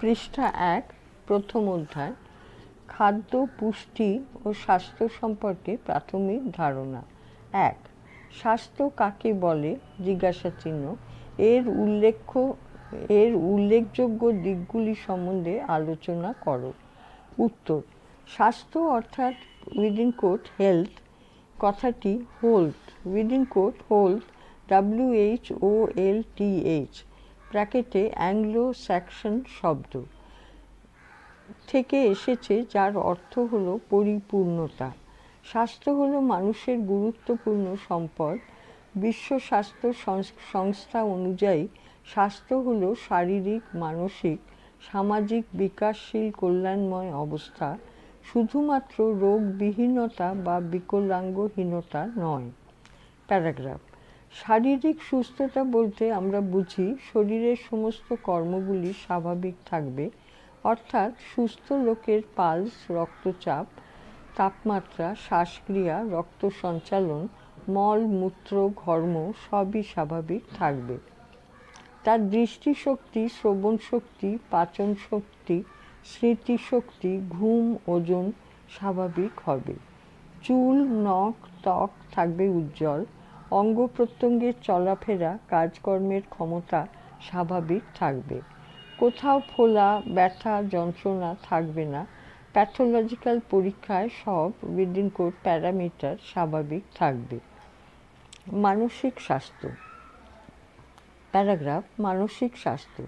পৃষ্ঠা এক, প্রথম অধ্যায়, খাদ্য, পুষ্টি ও স্বাস্থ্য সম্পর্কে প্রাথমিক ধারণা। এক, স্বাস্থ্য কাকে বলে? জিজ্ঞাসা চিহ্ন। এর উল্লেখ্য, এর উল্লেখযোগ্য দিকগুলি সম্বন্ধে আলোচনা করো। উত্তর, স্বাস্থ্য অর্থাৎ উইদিন কোট হেলথ কথাটি হোলথ within quote হোলথ W H O L T H ব্র্যাকেটে অ্যাংলো স্যাকশন শব্দ। থেকে এসেছে যার অর্থ হলো পরিপূর্ণতা। স্বাস্থ্য হলো মানুষের গুরুত্বপূর্ণ সম্পদ। বিশ্ব স্বাস্থ্য সংস্থা অনুযায়ী স্বাস্থ্য হলো শারীরিক, মানসিক, সামাজিক বিকাশশীল, কল্যাণময় অবস্থা। শুধুমাত্র রোগবিহীনতা বা বিকলাঙ্গহীনতা নয়। প্যারাগ্রাফ। শারীরিক সুস্থতা বলতে আমরা বুঝি শরীরের সমস্ত কর্মগুলি স্বাভাবিক থাকবে। অর্থাৎ সুস্থ লোকের পালস, রক্তচাপ, তাপমাত্রা, শ্বাসক্রিয়া, রক্ত সঞ্চালন, মল, মূত্র, ঘর্ম সবই স্বাভাবিক থাকবে। তার দৃষ্টিশক্তি, শ্রবণ শক্তি, পাচন শক্তি স্মৃতিশক্তি ঘুম, ওজন স্বাভাবিক হবে। চুল, নখ, ত্বক থাকবে উজ্জ্বল। অঙ্গ প্রত্যঙ্গের চলাফেরা, কাজকর্মের ক্ষমতা স্বাভাবিক থাকবে। কোথাও ফোলা, ব্যথা, যন্ত্রণা থাকবে না। প্যাথোলজিক্যাল পরীক্ষায় সব উইদিন কোড প্যারামিটার স্বাভাবিক থাকবে। মানসিক স্বাস্থ্য। প্যারাগ্রাফ, মানসিক স্বাস্থ্য।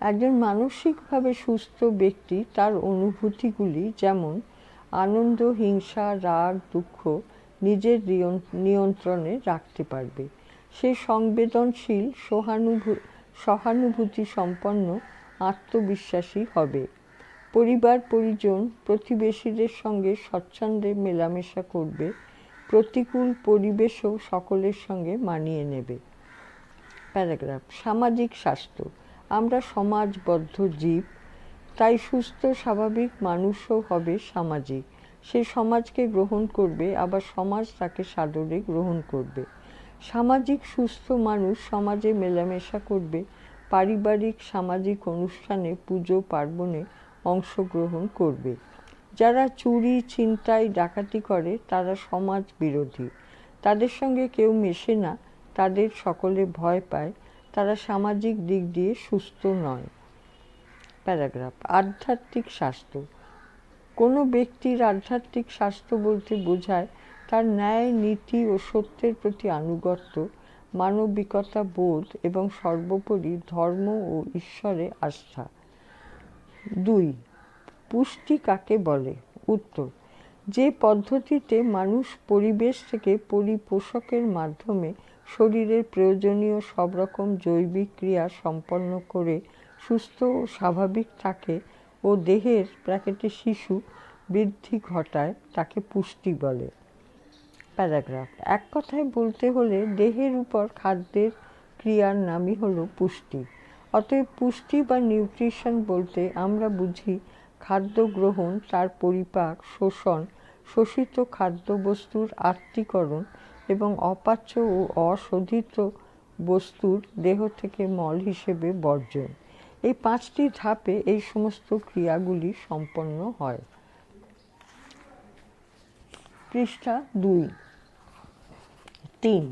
একজন মানসিকভাবে সুস্থ ব্যক্তি তার অনুভূতিগুলি যেমন আনন্দ, হিংসা, রাগ, দুঃখ নিজের নিয়ন্ত্রণে রাখতে পারবে। সে সংবেদনশীল, সহানুভূ সহানুভূতি সম্পন্ন আত্মবিশ্বাসী হবে। পরিবার, পরিজন, প্রতিবেশীদের সঙ্গে স্বচ্ছন্দে মেলামেশা করবে। প্রতিকূল পরিবেশও সকলের সঙ্গে মানিয়ে নেবে। প্যারাগ্রাফ, সামাজিক স্বাস্থ্য। আমরা সমাজবদ্ধ জীব, তাই সুস্থ, স্বাভাবিক মানুষও হবে সামাজিক। সে সমাজকে গ্রহণ করবে, আবার সমাজ তাকে সাদরে গ্রহণ করবে। সামাজিক সুস্থ মানুষ সমাজে মেলামেশা করবে, পারিবারিক সামাজিক অনুষ্ঠানে পুজো পার্বণে অংশগ্রহণ করবে। যারা চুরি, ছিনতাই, ডাকাতি করে, তারা সমাজ বিরোধী। তাদের সঙ্গে কেউ মেশে না, তাদের সকলে ভয় পায়, তারা সামাজিক দিক দিয়ে সুস্থ নয়। প্যারাগ্রাফ, আধ্যাত্মিক স্বাস্থ্য। কোনো ব্যক্তির আধ্যাত্মিক স্বাস্থ্য বলতে বোঝায় তার ন্যায়, নীতি ও সত্যের প্রতি আনুগত্য, মানবিকতা বোধ এবং সর্বোপরি ধর্ম ও ঈশ্বরে আস্থা। দুই, পুষ্টি কাকে বলে? উত্তর, যে পদ্ধতিতে মানুষ পরিবেশ থেকে পরিপোষকের মাধ্যমে শরীরের প্রয়োজনীয় সব রকম জৈবিক ক্রিয়া সম্পন্ন করে সুস্থ ও স্বাভাবিক থাকে ও দেহের প্রাকৃতিক শিশু বৃদ্ধি ঘটায় তাকে পুষ্টি বলে। প্যারাগ্রাফ। এক কথায় বলতে হলে দেহের উপর খাদ্যের ক্রিয়ার নামই হলো পুষ্টি। অতএব পুষ্টি বা নিউট্রিশন বলতে আমরা বুঝি খাদ্য গ্রহণ, তার পরিপাক, শোষণ, শোষিত খাদ্যবস্তুর আত্মীকরণ এবং অপাচ্য ও অশোধিত বস্তুর দেহ থেকে মল হিসেবে বর্জন। এই পাঁচটি ধাপে এই সমস্ত ক্রিয়াগুলি সম্পন্ন হয়। পৃষ্ঠা দুই। তিন।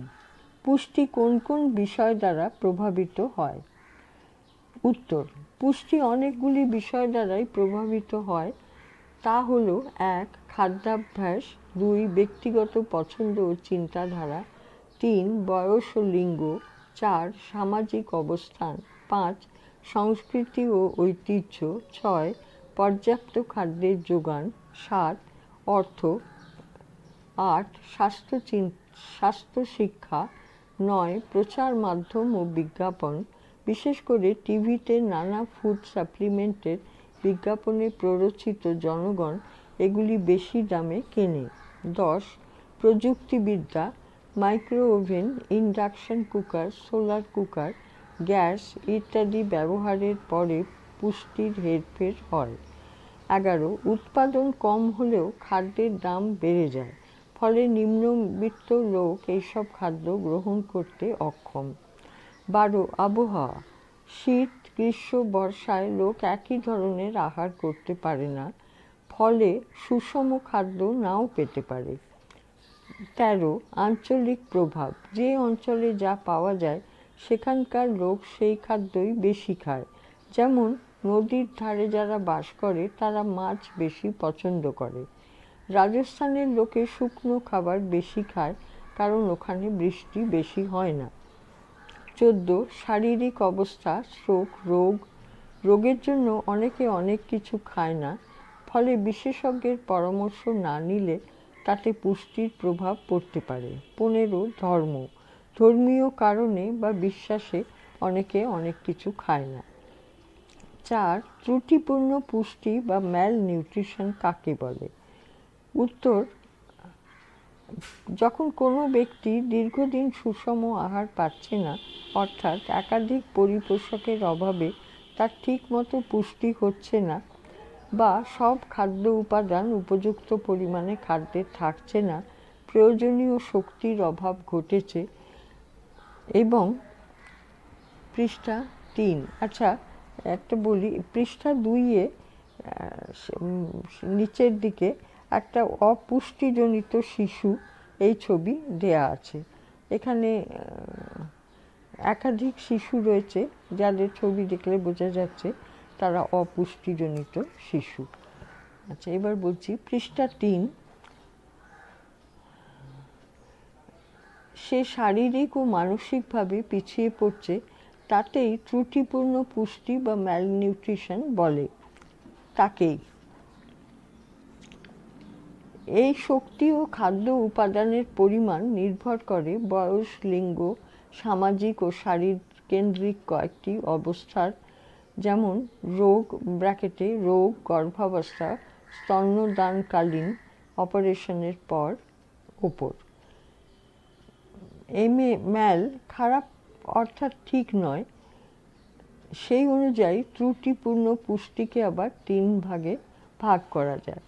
পুষ্টি কোন কোন বিষয় দ্বারা প্রভাবিত হয়? উত্তর, পুষ্টি অনেকগুলি বিষয় দ্বারাই প্রভাবিত হয়। তা হল এক, খাদ্যাভ্যাস, দুই, ব্যক্তিগত পছন্দ ও চিন্তাধারা, তিন, বয়স ও লিঙ্গ, চার, সামাজিক অবস্থান, পাঁচ সংস্কৃতি ও ঐতিহ্য। ছয়, পর্যাপ্ত খাদ্যের যোগান। সাত, অর্থ। আট, স্বাস্থ্য স্বাস্থ্য শিক্ষা। নয়, প্রচার মাধ্যম ও বিজ্ঞাপন। বিশেষ করে টিভিতে নানা ফুড সাপ্লিমেন্টের বিজ্ঞাপনে প্ররোচিত জনগণ এগুলি বেশি দামে কেনে। দশ, প্রযুক্তিবিদ্যা। Micro oven induction cooker, solar cooker gas ইত্যাদি ব্যবহারের পরে পুষ্টির হেরফের হয়। এগারো, উৎপাদন কম হলেও খাদ্যের দাম বেড়ে যায়, ফলে নিম্নবিত্ত লোক এইসব খাদ্য গ্রহণ করতে অক্ষম। বারো, আবহাওয়া। শীত, গ্রীষ্ম, বর্ষায় লোক একই ধরনের আহার করতে পারে না, ফলে সুষম খাদ্য নাও পেতে পারে। তেরো, আঞ্চলিক প্রভাব। যে অঞ্চলে যা পাওয়া যায় সেখানকার লোক সেই খাদ্যই বেশি খায়। যেমন, নদীর ধারে যারা বাস করে, তারা মাছ বেশি পছন্দ করে। রাজস্থানের লোকে শুকনো খাবার বেশি খায়, কারণ ওখানে বৃষ্টি বেশি হয় না। চোদ্দ, শারীরিক অবস্থা, স্ট্রোক, রোগ। রোগের জন্য অনেকে অনেক কিছু খায় না, ফলে বিশেষজ্ঞের পরামর্শ না নিলে তাতে পুষ্টির প্রভাব পড়তে পারে। পনেরো, ধর্ম। ধর্মীয় কারণে বা বিশ্বাসে অনেকে অনেক কিছু খায় না। চার, ত্রুটিপূর্ণ পুষ্টি বা ম্যাল নিউট্রিশন কাকে বলে? উত্তর, যখন কোনো ব্যক্তি দীর্ঘদিন সুষম আহার পাচ্ছে না, অর্থাৎ একাধিক পরিপোষকের অভাবে তার ঠিকমতো পুষ্টি হচ্ছে না বা সব খাদ্য উপাদান উপযুক্ত পরিমাণে খাদ্যে থাকছে না, প্রয়োজনীয় শক্তির অভাব ঘটেছে এবং পৃষ্ঠা তিন। আচ্ছা একটা বলি, পৃষ্ঠা দুইয়ে নিচের দিকে একটা অপুষ্টিজনিত শিশু এই ছবি দেয়া আছে। এখানে একাধিক শিশু রয়েছে যাদের ছবি দেখলে বোঝা যাচ্ছে তারা অপুষ্টিজনিত শিশু। আচ্ছা এবার বলছি, পৃষ্ঠা তিন সে শারীরিক ও মানসিকভাবে পিছিয়ে পড়ছে, তাতেই ত্রুটিপূর্ণ পুষ্টি বা ম্যালনিউট্রিশন বলে তাকেই। এই শক্তি ও খাদ্য উপাদানের পরিমাণ নির্ভর করে বয়স, লিঙ্গ, সামাজিক ও শারীর কেন্দ্রিক কয়েকটি অবস্থার, যেমন রোগ, ব্র্যাকেটে রোগ, গর্ভাবস্থা, স্তন্যদানকালীন অপারেশনের পর, ওপর। এম এ ম্যাল খারাপ অর্থাৎ ঠিক নয়। সেই অনুযায়ী ত্রুটিপূর্ণ পুষ্টিকে আবার তিন ভাগে ভাগ করা যায়।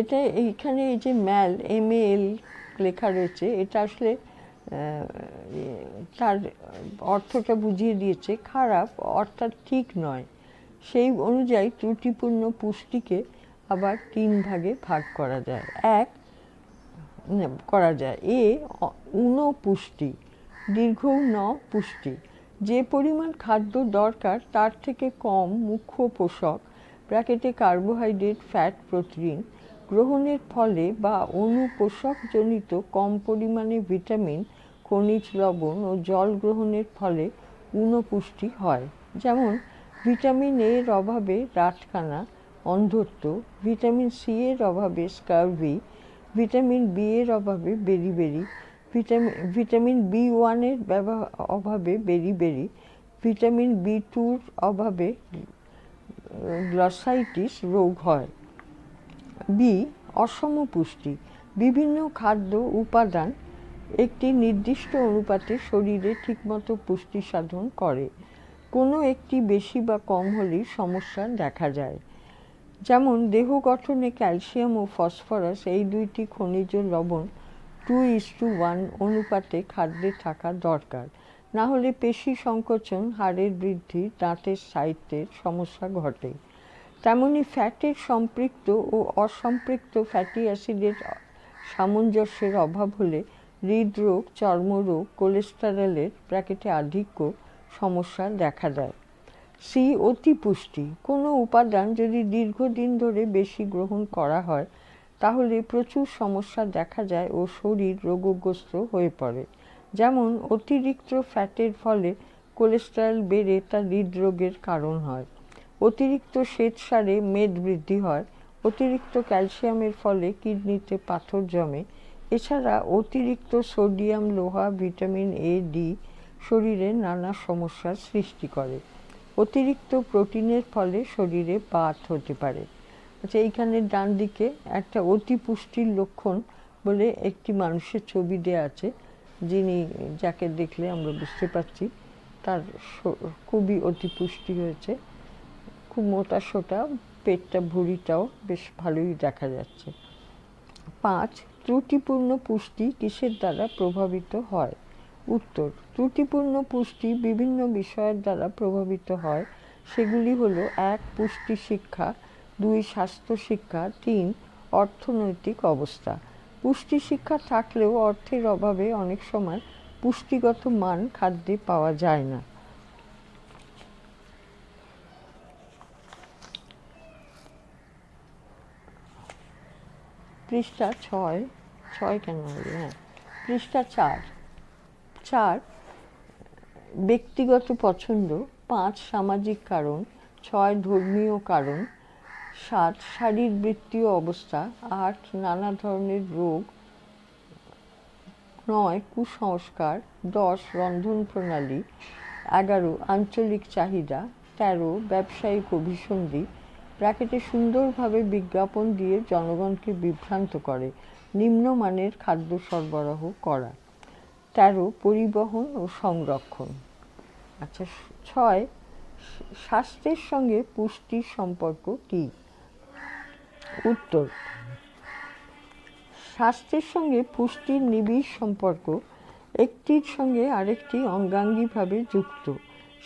এটা এইখানে এই যে ম্যাল এম এল লেখা রয়েছে, এটা আসলে তার অর্থটা বুঝিয়ে দিয়েছে, খারাপ অর্থাৎ ঠিক নয়। সেই অনুযায়ী ত্রুটিপূর্ণ পুষ্টিকে আবার তিন ভাগে ভাগ করা যায়। এক করা যায়। এ পুষ্টি দীর্ঘ ন পুষ্টি। যে পরিমাণ খাদ্য দরকার, তার থেকে কম মুখ্য পোষক, ব্র্যাকেটে কার্বোহাইড্রেট, ফ্যাট, প্রোটিন গ্রহণের ফলে বা অনুপোষকজনিত কম পরিমাণে ভিটামিন, খনিজ লবণ ও জল গ্রহণের ফলে ঊনপুষ্টি হয়। যেমন, ভিটামিন এর অভাবে রাতকানা অন্ধত্ব, ভিটামিন সি এর অভাবে স্কার্ভি ভিটামিন বি এর অভাবে beriberi vitamin vitamin B ওয়ানের অভাবে বেরি বেরি, ভিটামিন বি টুর অভাবে গ্লসাইটিস রোগ হয়। বি অসম পুষ্টি, বিভিন্ন খাদ্য উপাদান একটি নির্দিষ্ট অনুপাতে শরীরে ঠিকমতো পুষ্টি সাধন করে। কোনো একটি বেশি বা কম হলেই সমস্যা দেখা যায়। যেমন দেহ গঠনে ক্যালসিয়াম ও ফসফরাস, এই দুইটি খনিজ লবণ টু ইস টু ওয়ান অনুপাতে খাদ্যে থাকা দরকার। না হলে পেশি সংকোচন, হাড়ের বৃদ্ধি, দাঁতের সাহিত্যের সমস্যা ঘটে। তেমনি ফ্যাটের সম্পৃক্ত ও অসম্পৃক্ত ফ্যাটি অ্যাসিডের সামঞ্জস্যের অভাব হলে হৃদরোগ, চর্মরোগ, কোলেস্টেরলের ব্র্যাকেটে আধিক্য সমস্যা দেখা দেয়। সি অতিপুষ্টি কোনো উপাদান যদি দীর্ঘদিন ধরে বেশি গ্রহণ করা হয়, তাহলে প্রচুর সমস্যা দেখা যায় ও শরীর রোগগ্রস্ত হয়ে পড়ে। যেমন অতিরিক্ত ফ্যাটের ফলে কোলেস্টেরল বেড়ে তা হৃদরোগের কারণ হয়। অতিরিক্ত শ্বেতসারে মেদ বৃদ্ধি হয়। অতিরিক্ত ক্যালসিয়ামের ফলে কিডনিতে পাথর জমে। এছাড়া অতিরিক্ত সোডিয়াম, লোহা, ভিটামিন এ, ডি শরীরে নানা সমস্যার সৃষ্টি করে। অতিরিক্ত প্রোটিনের ফলে শরীরে বাত হতে পারে। আচ্ছা এইখানে ডান দিকে একটা অতি পুষ্টির লক্ষণ বলে একটি মানুষের ছবি দেওয়া আছে, যিনি যাকে দেখলে আমরা বুঝতে পারছি তার খুবই অতি পুষ্টি হয়েছে। খুব মোটা সোটা, পেটটা ভুঁড়িটাও বেশ ভালোই দেখা যাচ্ছে। পাঁচ, ত্রুটিপূর্ণ পুষ্টি কিসের দ্বারা প্রভাবিত হয়? উত্তর। ত্রুটিপূর্ণ পুষ্টি বিভিন্ন বিষয়ের দ্বারা প্রভাবিত হয়। সেগুলি হলো, এক, পুষ্টি শিক্ষা, দুই, স্বাস্থ্য শিক্ষা, তিন, অর্থনৈতিক অবস্থা। পুষ্টি শিক্ষা থাকলেও অর্থের অভাবে অনেক সময় পুষ্টিগত মান খাদ্যে পাওয়া যায় না। পৃষ্ঠা ছয় ছয় কেন হ্যাঁ পৃষ্ঠা চার। চার, ব্যক্তিগত পছন্দ, পাঁচ, সামাজিক কারণ, ছয়, ধর্মীয় কারণ, সাত, শারীরবৃত্তীয় অবস্থা, আট, নানা ধরনের রোগ, নয়, কুসংস্কার, দশ, রন্ধন প্রণালী, এগারো, আঞ্চলিক চাহিদা, তেরো, ব্যবসায়িক অভিসন্ধি, ব্র্যাকেটে সুন্দরভাবে বিজ্ঞাপন দিয়ে জনগণকে বিভ্রান্ত করে, নিম্নমানের খাদ্য সরবরাহ করা। তেরো পরিবহন ও সংরক্ষণ। আচ্ছা ছয়, স্বাস্থ্যের সঙ্গে পুষ্টির সম্পর্ক কী? উত্তর, স্বাস্থ্যের সঙ্গে পুষ্টির নিবিড় সম্পর্ক একটির সঙ্গে আরেকটি অঙ্গাঙ্গিভাবে যুক্ত।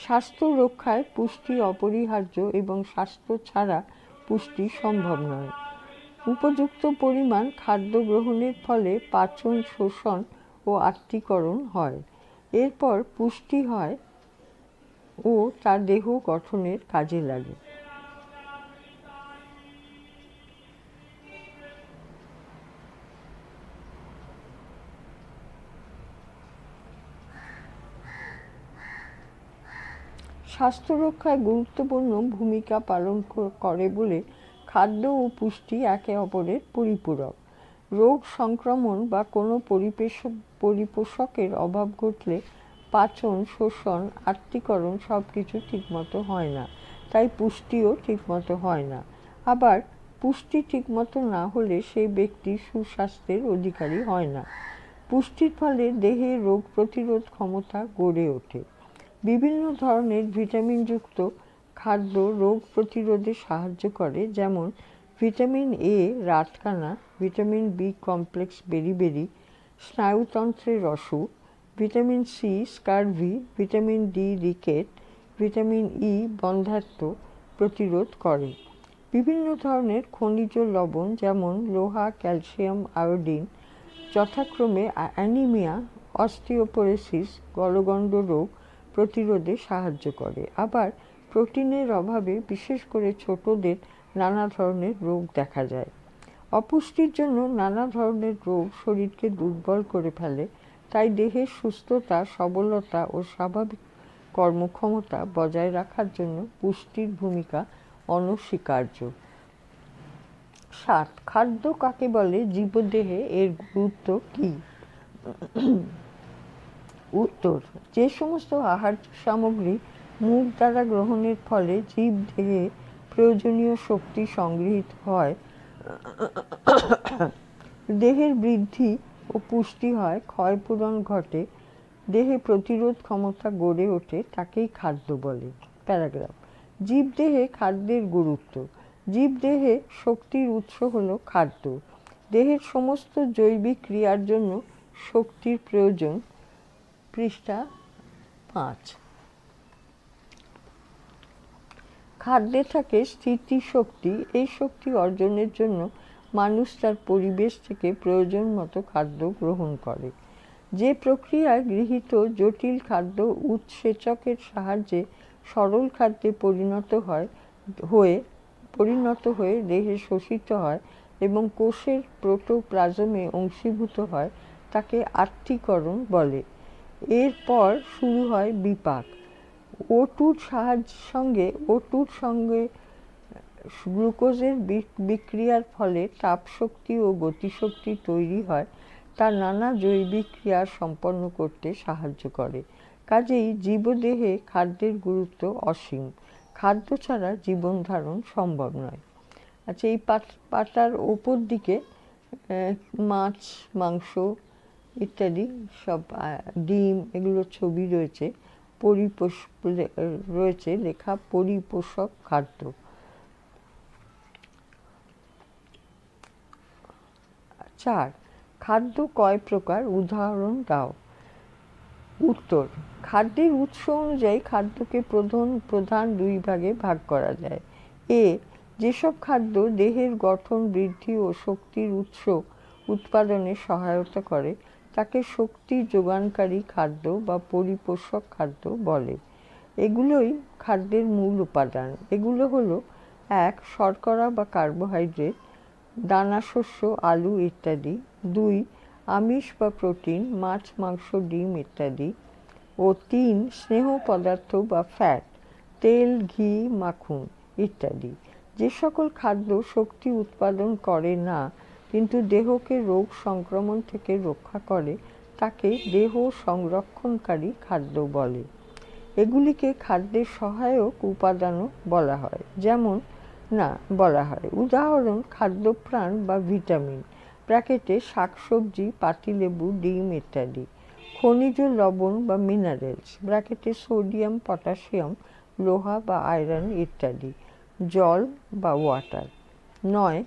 স্বাস্থ্য রক্ষায় পুষ্টি অপরিহার্য এবং স্বাস্থ্য ছাড়া পুষ্টি সম্ভব নয়। উপযুক্ত পরিমাণ খাদ্য গ্রহণের ফলে পাচন, শোষণ ও আত্মীকরণ হয়। এরপর পুষ্টি হয় ও তার দেহ গঠনের কাজে লাগে। স্বাস্থ্য রক্ষায় গুরুত্বপূর্ণ ভূমিকা পালন করে বলে খাদ্য ও পুষ্টি একে অপরের পরিপূরক। রোগ সংক্রমণ বা কোনো পরিবেশ পরিপোষকের অভাব ঘটলে পাচন, শোষণ আত্মীকরণ সব কিছু ঠিকমতো হয় না। তাই পুষ্টিও ঠিকমতো হয় না। আবার পুষ্টি ঠিকমতো না হলে সেই ব্যক্তি সুস্বাস্থ্যের অধিকারী হয় না। পুষ্টির ফলে দেহে রোগ প্রতিরোধ ক্ষমতা গড়ে ওঠে। বিভিন্ন ধরনের ভিটামিনযুক্ত খাদ্য রোগ প্রতিরোধে সাহায্য করে, যেমন ভিটামিন এ রাতকানা, ভিটামিন বি কমপ্লেক্স বেরিবেরি স্নায়ুতন্ত্রের অসুখ vitamin C scurvy, vitamin D rickets, vitamin E বন্ধাত্ম প্রতিরোধ করে। বিভিন্ন ধরনের খনিজ লবণ যেমন লোহা, ক্যালসিয়াম, আয়োডিন, যথাক্রমে অ্যানিমিয়া, অস্টিওপোরেসিস, গলগণ্ড রোগ প্রতিরোধে সাহায্য করে। আবার প্রোটিনের অভাবে বিশেষ করে ছোটদের নানা ধরনের রোগ দেখা যায়। অপুষ্টির জন্য নানা ধরনের রোগ শরীরকে দুর্বল করে ফেলে, তাই দেহের সুস্থতা, সবলতা ও স্বাভাবিক কর্মক্ষমতা বজায় রাখার জন্য পুষ্টির ভূমিকা অনস্বীকার্য। সাত, খাদ্য কাকে বলে? জীবদেহে এর গুরুত্ব কী? উত্তর, যে সমস্ত আহার সামগ্রী মুখ দ্বারা গ্রহণের ফলে জীব দেহে প্রয়োজনীয় শক্তি সংগৃহীত হয়। দেহের বৃদ্ধি ও পুষ্টি হয়, ক্ষয়পূরণ ঘটে, দেহে প্রতিরোধ ক্ষমতা গড়ে ওঠে, তাকেই খাদ্য বলে। প্যারাগ্রাফ। জীবদেহে খাদ্যের গুরুত্ব। জীবদেহে শক্তির উৎস হল খাদ্য। দেহের সমস্ত জৈবিক ক্রিয়ার জন্য শক্তির প্রয়োজন। পৃষ্ঠা পাঁচ। খাদ্যে থাকে স্থিতিশক্তি এই শক্তি অর্জনের জন্য মানুষ তার পরিবেশ থেকে প্রয়োজন মতো খাদ্য গ্রহণ করে। যে প্রক্রিয়ায় গৃহীত জটিল খাদ্য উৎসেচকের সাহায্যে সরল খাদ্যে পরিণত হয়, হয়ে, পরিণত হয়ে দেহে শোষিত হয় এবং কোষের প্রোটোপ্লাজমে অংশীভূত হয়, তাকে আত্মীকরণ বলে। এরপর শুরু হয় বিপাক। ও টুর সাহায্য সঙ্গে ও টুর সঙ্গে গ্লুকোজের বিক্রিয়ার ফলে তাপশক্তি ও গতিশক্তি তৈরি হয়। তা নানা জৈবিক ক্রিয়া সম্পন্ন করতে সাহায্য করে। কাজেই জীবদেহে খাদ্যের গুরুত্ব অসীম। খাদ্য ছাড়া জীবন ধারণ সম্ভব নয়। আচ্ছা এই পাতার ওপর দিকে মাছ, মাংস ইত্যাদি সব ডিম এগুলোর ছবি রয়েছে। পরিপোষ রয়েছে, লেখা পরিপোষক খাদ্য। চার, খাদ্য কয় প্রকার? উদাহরণ দাও। উত্তর, খাদ্যের উৎস অনুযায়ী খাদ্যকে প্রধান প্রধান দুই ভাগে ভাগ করা যায়। এ, যেসব খাদ্য দেহের গঠন, বৃদ্ধি ও শক্তির উৎস উৎপাদনে সহায়তা করে তাকে শক্তি যোগানকারী খাদ্য বা পরিপোষক খাদ্য বলে। এগুলোই খাদ্যের মূল উপাদান। এগুলো হলো, এক, শর্করা বা কার্বোহাইড্রেট দানাশস্য আলু ইত্যাদি। দুই, আমিষ বা প্রোটিন, মাছ, মাংস, ডিম ইত্যাদি। ও তিন, স্নেহ পদার্থ বা ফ্যাট, তেল, ঘি, মাখন ইত্যাদি। যে সকল খাদ্য শক্তি উৎপাদন করে না কিন্তু দেহকে রোগ সংক্রমণ থেকে রক্ষা করে, তাকে দেহ সংরক্ষণকারী খাদ্য বলে। এগুলিকে খাদ্যের সহায়ক উপাদানও বলা হয়। যেমন, না, বলা হয়। উদাহরণ, খাদ্যপ্রাণ বা ভিটামিন। ব্র্যাকেটে শাকসবজি, পাতিলেবু, ডিম ইত্যাদি। খনিজ লবণ বা মিনারেলস। ব্র্যাকেটে সোডিয়াম, পটাশিয়াম, লোহা বা আয়রন ইত্যাদি। জল বা ওয়াটার। নয়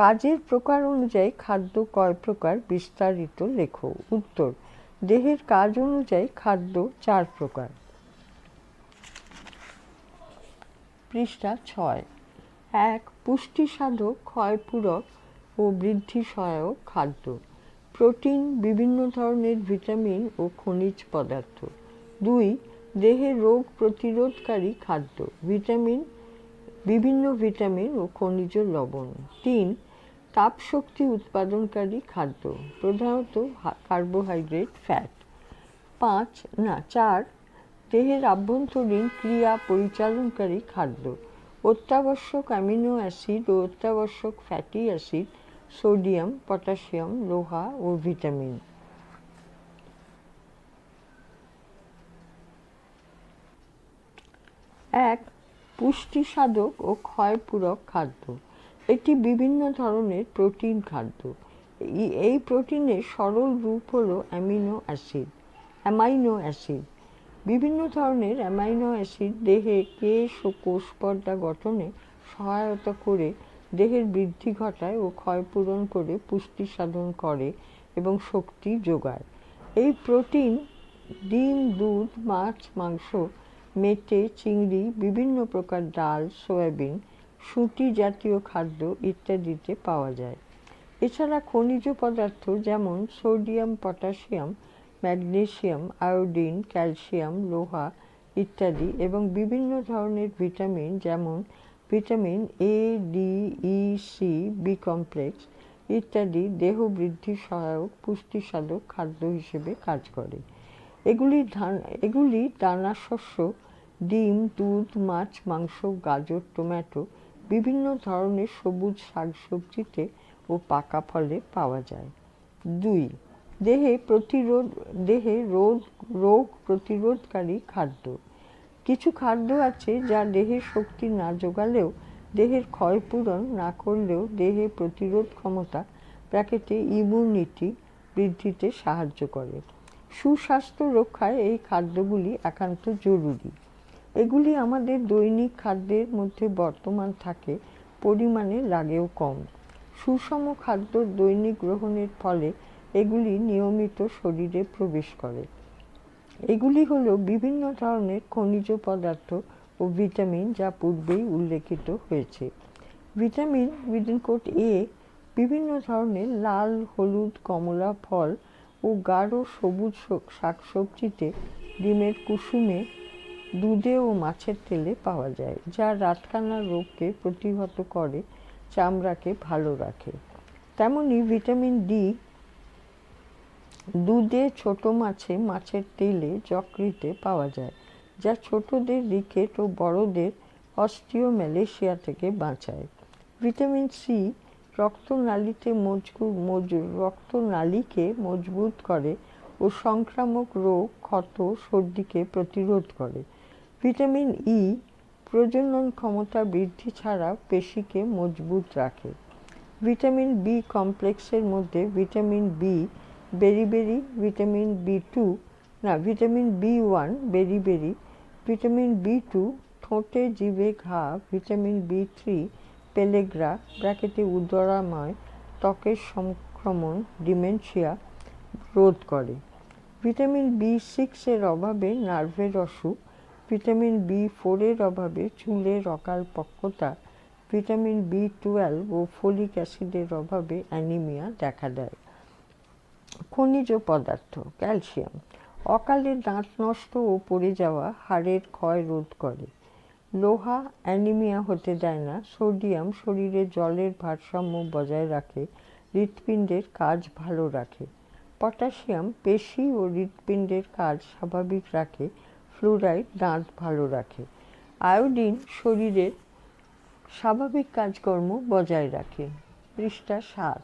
কাজের প্রকার অনুযায়ী খাদ্য কয় প্রকার বিস্তারিত লেখো। উত্তর, দেহের কাজ অনুযায়ী খাদ্য চার প্রকার। পৃষ্ঠা ছয়, এক পুষ্টি সাধক ক্ষয়পূরক ও বৃদ্ধি সহায়ক খাদ্য। প্রোটিন, বিভিন্ন ধরনের ভিটামিন ও খনিজ পদার্থ। দুই, দেহে রোগ প্রতিরোধকারী খাদ্য, ভিটামিন, বিভিন্ন ভিটামিন ও খনিজ লবণ। তিন তাপশক্তি উৎপাদনকারী খাদ্য, প্রধানত কার্বোহাইড্রেট ফ্যাট পাঁচ, না, চার, দেহের আভ্যন্তরীণ ক্রিয়া পরিচালনকারী খাদ্য। অত্যাবশ্যক অ্যামিনো অ্যাসিড ও অত্যাবশ্যক ফ্যাটি অ্যাসিড, সোডিয়াম, পটাশিয়াম, লোহা ও ভিটামিন। এক পুষ্টি সাধক ও ক্ষয়পূরক খাদ্য। এটি বিভিন্ন ধরনের প্রোটিন খাদ্য। এই প্রোটিনের সরল রূপ হল অ্যামিনো অ্যাসিড, অ্যামাইনো অ্যাসিড। বিভিন্ন ধরনের অ্যামাইনো অ্যাসিড দেহে কেশ ও কোষ পর্দা গঠনে সহায়তা করে দেহের বৃদ্ধি ঘটায় ও ক্ষয়পূরণ করে পুষ্টি সাধন করে এবং শক্তি যোগায়। এই প্রোটিন ডিম, দুধ, মাছ, মাংস, মেটে, চিংড়ি, বিভিন্ন প্রকার ডাল, সয়াবিন সুটি জাতীয় খাদ্য ইত্যাদিতে পাওয়া যায়। এছাড়া খনিজ পদার্থ যেমন sodium, potassium, magnesium, iodine, calcium, লোহা ইত্যাদি এবং বিভিন্ন ধরনের ভিটামিন যেমন vitamin A D E C B complex ইত্যাদি দেহ বৃদ্ধি সহায়ক পুষ্টিসাধক খাদ্য হিসেবে কাজ করে। এগুলি ধান, এগুলি দানা শস্য, ডিম, দুধ, মাছ, মাংস, গাজর, টমেটো বিভিন্ন ধরনের সবুজ শাকসবজিতে ও পাকা ফলে পাওয়া যায়। দুই, দেহে প্রতিরোধ, দেহে রোগ রোগ প্রতিরোধকারী খাদ্য। কিছু খাদ্য আছে যা দেহের শক্তি না যোগালেও, দেহের ক্ষয়পূরণ না করলেও দেহে প্রতিরোধ ক্ষমতা প্যাকেটে ইমিউনিটি বৃদ্ধিতে সাহায্য করে। সুস্বাস্থ্য রক্ষায় এই খাদ্যগুলি একান্ত জরুরি। এগুলি আমাদের দৈনিক খাদ্যের মধ্যে বর্তমান থাকে, পরিমাণে লাগেও কম। সুষম খাদ্য দৈনিক গ্রহণের ফলে এগুলি নিয়মিত শরীরে প্রবেশ করে। এগুলি হলো বিভিন্ন ধরনের খনিজ পদার্থ ও ভিটামিন যা পূর্বেই উল্লেখিত হয়েছে। ভিটামিন উইদিন কোট এ, বিভিন্ন ধরনের লাল, হলুদ, কমলা, ফল ও গাঢ় সবুজ শাকসবজিতে, ডিমের কুসুমে দুধে ও মাছের তেলে পাওয়া যায়, যা রাতকানা রোগকে প্রতিহত করে, চামড়াকে ভালো রাখে। তেমনি ভিটামিন ডি দুধে ছোট মাছে মাছের তেলে যকৃতে পাওয়া যায়, যা ছোটদের রিকেট ও বড়দের অস্টিও ম্যালেশিয়া থেকে বাঁচায়। ভিটামিন সি রক্তনালীতে মজবুত মজুর রক্তনালীকে মজবুত করে ও সংক্রামক রোগ, ক্ষত, সর্দিকে প্রতিরোধ করে। ভিটামিন ই প্রজনন ক্ষমতা বৃদ্ধি ছাড়া পেশিকে মজবুত রাখে। ভিটামিন বি কমপ্লেক্সের মধ্যে vitamin B beriberi vitamin B two না, vitamin B one beriberi, vitamin B two ঠোঁটে জিভে ঘা, ভিটামিন বি থ্রি পেলেগ্রা, ব্র্যাকেটে উদরাময়, ত্বকের সংক্রমণ, ডিমেনশিয়া রোধ করে। ভিটামিন বি সিক্সের অভাবে নার্ভের অসুখ ভিটামিন বি ফোরের অভাবে চুলের অকাল পক্কতা, ভিটামিন বি টুয়েলভ ও ফোলিক অ্যাসিডের অভাবে অ্যানিমিয়া দেখা দেয়। খনিজ পদার্থ, ক্যালসিয়াম, অকালে দাঁত নষ্ট ও পড়ে যাওয়া হাড়ের ক্ষয় রোধ করে। লোহা অ্যানিমিয়া হতে দেয় না, সোডিয়াম শরীরে জলের ভারসাম্য বজায় রাখে, হৃৎপিণ্ডের কাজ ভালো রাখে। পটাশিয়াম পেশি ও হৃৎপিণ্ডের কাজ স্বাভাবিক রাখে ফ্লুরাইড দাঁত ভালো রাখে। আয়োডিন শরীরের স্বাভাবিক কাজকর্ম বজায় রাখে। পৃষ্ঠা সাত।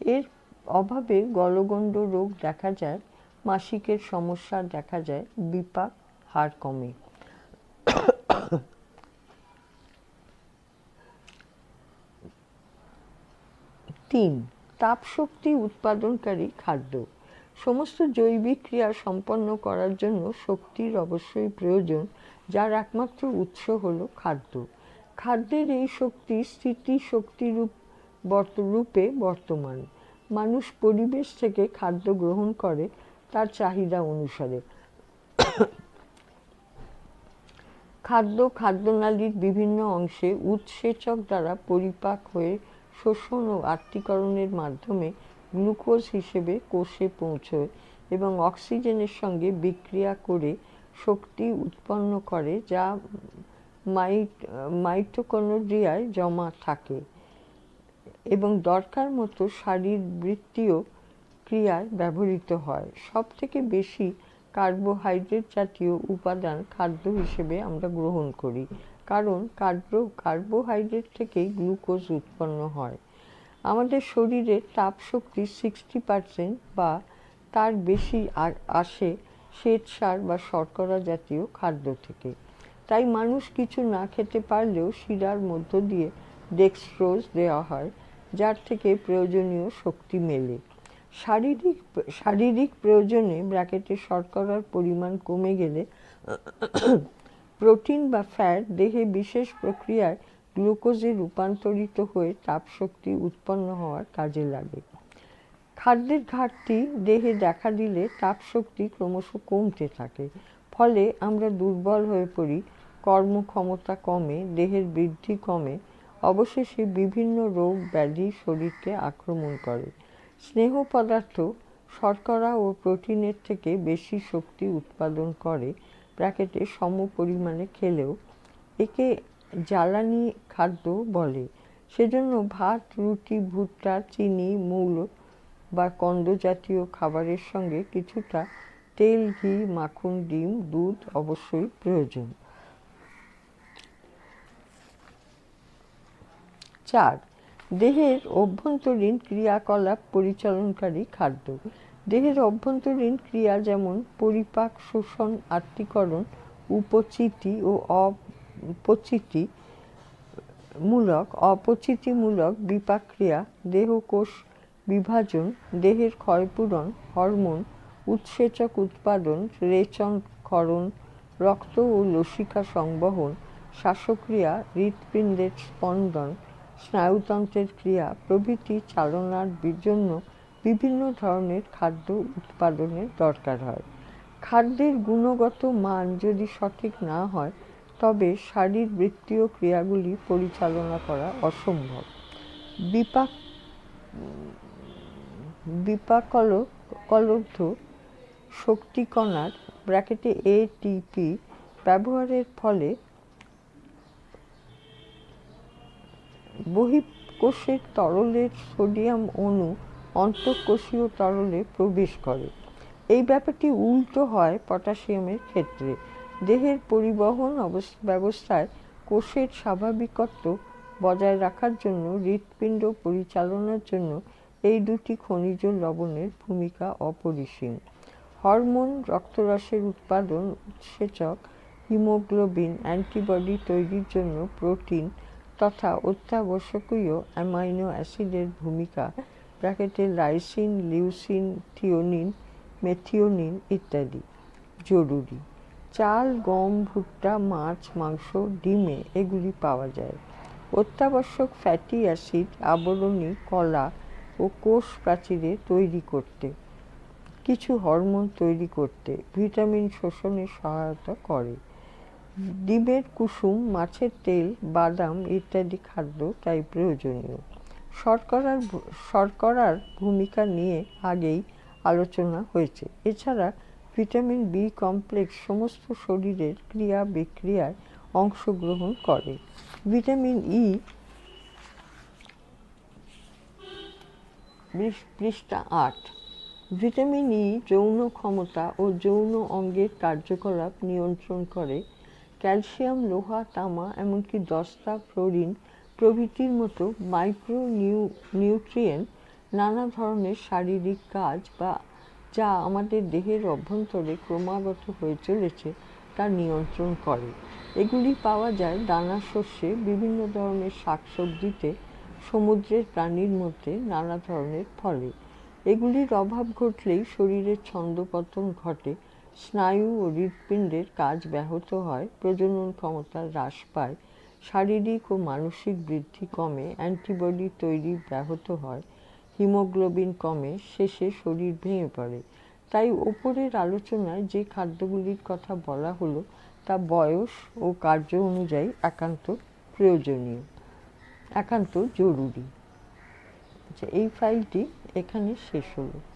এর অভাবে গলগণ্ড রোগ দেখা যায়, মাসিকের সমস্যা দেখা যায়, বিপাক হার কমে। তিন। তাপশক্তি উৎপাদনকারী খাদ্য। সমস্ত জৈবিক ক্রিয়া সম্পন্ন করার জন্য শক্তির অবশ্যই প্রয়োজন, যার একমাত্র উৎস হল খাদ্য। খাদ্যের এই শক্তি স্থিতি শক্তিরূপ রূপে বর্তমান। মানুষ পরিবেশ থেকে খাদ্য গ্রহণ করে তার চাহিদা অনুসারে। খাদ্য, খাদ্যনালীর বিভিন্ন অংশে উৎসেচক দ্বারা পরিপাক হয়ে শোষণ ও আত্মীকরণের মাধ্যমে গ্লুকোজ হিসেবে কোষে পৌঁছয় এবং অক্সিজেনের সঙ্গে বিক্রিয়া করে শক্তি উৎপন্ন করে, যা মাইট, মাইটোকনোড্রিয়ায় জমা থাকে এবং দরকার মতো শারীরবৃত্তীয় ক্রিয়ায় ব্যবহৃত হয়। সব থেকে বেশি কার্বোহাইড্রেট জাতীয় উপাদান খাদ্য হিসেবে আমরা গ্রহণ করি, কারণ কার্বো কার্বোহাইড্রেট থেকেই গ্লুকোজ উৎপন্ন হয়। আমাদের শরীরে তাপ শক্তি সিক্সটি পারসেন্ট বা তার বেশি আসে শ্বেত সার বা শর্করা জাতীয় খাদ্য থেকে। তাই মানুষ কিছু না খেতে পারলেও শিরার মধ্য দিয়ে ডেক্সট্রোজ দেওয়া হয়, যার থেকে প্রয়োজনীয় শক্তি মেলে। শারীরিক শারীরিক প্রয়োজনে ব্র্যাকেটে শর্করার পরিমাণ কমে গেলে প্রোটিন বা ফ্যাট দেহে বিশেষ প্রক্রিয়ায় গ্লুকোজে রূপান্তরিত হয়ে তাপশক্তি উৎপন্ন হওয়ার কাজে লাগে। খাদ্যের ঘাটতি দেহে দেখা দিলে তাপশক্তি ক্রমশ কমতে থাকে, ফলে আমরা দুর্বল হয়ে পড়ি, কর্মক্ষমতা কমে, দেহের বৃদ্ধি কমে, অবশেষে বিভিন্ন রোগ ব্যাধি শরীরকে আক্রমণ করে। স্নেহ পদার্থ শর্করা ও প্রোটিনের থেকে বেশি শক্তি উৎপাদন করে ব্র্যাকেটে সম পরিমাণে খেলেও একে জ্বালানি খাদ্য বলে। সেজন্য ভাত, রুটি, ভুট্টা, চিনি, মৌল বা কন্দ জাতীয় খাবারের সঙ্গে কিছুটা তেল, ঘি, মাখন, ডিম, দুধ অবশ্যই প্রয়োজন। চার, দেহের অভ্যন্তরীণ ক্রিয়াকলাপ পরিচালনকারী খাদ্য। দেহের অভ্যন্তরীণ ক্রিয়া যেমন পরিপাক, শোষণ, আত্মীকরণ উপচিতি ও অপচিতি মূলক অপচিতিমূলক বিপাক ক্রিয়া দেহকোষ বিভাজন, দেহের ক্ষয়পূরণ, হরমোন উৎসেচক উৎপাদন, রেচনকরণ, রক্ত ও লসিকা সংবহন, শ্বাসক্রিয়া, হৃৎপিণ্ডের স্পন্দন, স্নায়ুতন্ত্রের ক্রিয়া, প্রভৃতি চালনার জন্য বিভিন্ন ধরনের খাদ্য উৎপাদনের দরকার হয়। খাদ্যের গুণগত মান যদি সঠিক না হয় তবে শারীরবৃত্তীয় ক্রিয়াগুলি পরিচালনা করা অসম্ভব। বিপাক বিপাকল কলব্ধ শক্তিকণার ব্র্যাকেটে এটিপি ব্যবহারের ফলে বহিঃকোষের তরলের সোডিয়াম অণু অন্তঃকোষীয় তরলে প্রবেশ করে। এই ব্যাপারটি উল্টো হয় পটাশিয়ামের ক্ষেত্রে। দেহের পরিবহন ব্যবস্থায় কোষের স্বাভাবিকত্ব বজায় রাখার জন্য হৃৎপিণ্ড পরিচালনার জন্য এই দুটি খনিজ লবণের ভূমিকা অপরিসীম। হরমোন রক্তরসের উৎপাদন উৎসেচক হিমোগ্লোবিন অ্যান্টিবডি তৈরির জন্য প্রোটিন তথা অত্যাবশ্যকীয় অ্যামাইনো অ্যাসিডের ভূমিকা, ব্র্যাকেটে লাইসিন, লিউসিন, থিওনিন, মেথিওনিন ইত্যাদি। জরুরি। চাল, গম, ভুট্টা, মাছ, মাংস, ডিমে এগুলি পাওয়া যায়। অত্যাবশ্যক ফ্যাটি অ্যাসিড, আবরণী কলা ও কোষ প্রাচীরে তৈরি করতে, কিছু হরমোন তৈরি করতে ভিটামিন শোষণে সহায়তা করে। ডিমের কুসুম, মাছের তেল, বাদাম ইত্যাদি খাদ্য তাই প্রয়োজনীয়। শর্করার শর্করার ভূমিকা নিয়ে আগেই আলোচনা হয়েছে। এছাড়া ভিটামিন বি কমপ্লেক্স সমস্ত শরীরের ক্রিয়া বিক্রিয়ায় অংশগ্রহণ করে। ভিটামিন ই পৃষ্ঠা আট। ভিটামিন ই যৌন ক্ষমতা ও যৌন অঙ্গের কার্যকলাপ নিয়ন্ত্রণ করে। ক্যালসিয়াম, লোহা, তামা, এমনকি দস্তা, ফ্লোরিন প্রভৃতির মতো মাইক্রো নিউ নিউট্রিয়েন্ট নানা ধরনের শারীরিক কাজ বা যা আমাদের দেহের অভ্যন্তরে ক্রমাগত হয়ে চলেছে, তা নিয়ন্ত্রণ করে। এগুলি পাওয়া যায় দানা শস্যে, বিভিন্ন ধরনের শাকসবজিতে, সমুদ্রের প্রাণীর মধ্যে নানা ধরনের ফলে। এগুলির অভাব ঘটলেই শরীরের ছন্দপতন ঘটে, স্নায়ু ও হৃৎপিণ্ডের কাজ ব্যাহত হয়, প্রজনন ক্ষমতা হ্রাস পায়, শারীরিক ও মানসিক বৃদ্ধি কমে, অ্যান্টিবডি তৈরি ব্যাহত হয় হিমোগ্লোবিন কমে, শেষে শরীর ভেঙে পড়ে। তাই ওপরের আলোচনায় যে খাদ্যগুলির কথা বলা হলো, তা বয়স ও কার্য অনুযায়ী একান্ত প্রয়োজনীয়, একান্ত জরুরি। আচ্ছা এই ফাইলটি এখানে শেষ হলো।